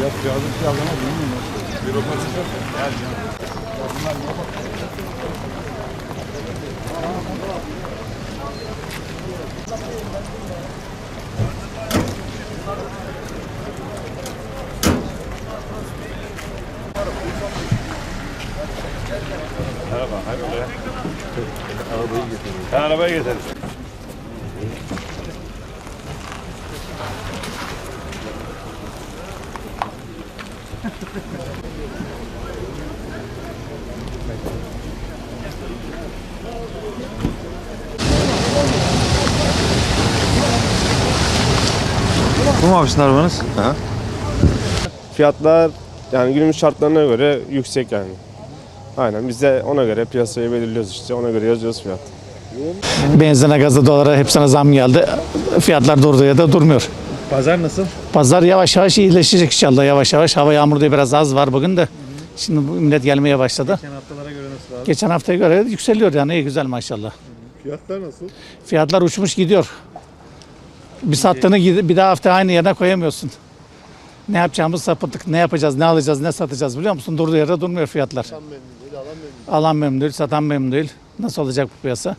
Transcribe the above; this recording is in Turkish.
Yazık yazana bilmiyorum. Bürokrasi çok. Gel canım. Bunlar ne bak. Merhaba, hayrola? Arabayı getirdim. Arabayı getirdim. Bu mu abi sizin arabanız? Fiyatlar yani günümüz şartlarına göre yüksek yani. Aynen biz de ona göre piyasayı belirliyoruz işte ona göre yazıyoruz fiyat. Benzine, gaza, dolara hepsine zam geldi. Fiyatlar durduğu yerde durmuyor. Pazar nasıl? Pazar yavaş yavaş iyileşecek inşallah yavaş yavaş. Hava yağmuru da biraz az var bugün de. Şimdi bu millet gelmeye başladı. Geçen haftalara göre nasıl abi? Geçen haftaya göre yükseliyor yani iyi güzel maşallah. Fiyatlar nasıl? Fiyatlar uçmuş gidiyor. Bir sattığını bir daha hafta aynı yerine koyamıyorsun. Ne yapacağımız sapıttık. Ne yapacağız, ne alacağız, ne satacağız biliyor musun? Durduğu yerde durmuyor fiyatlar. Alan memnun değil, satan memnun değil. Nasıl olacak bu piyasa?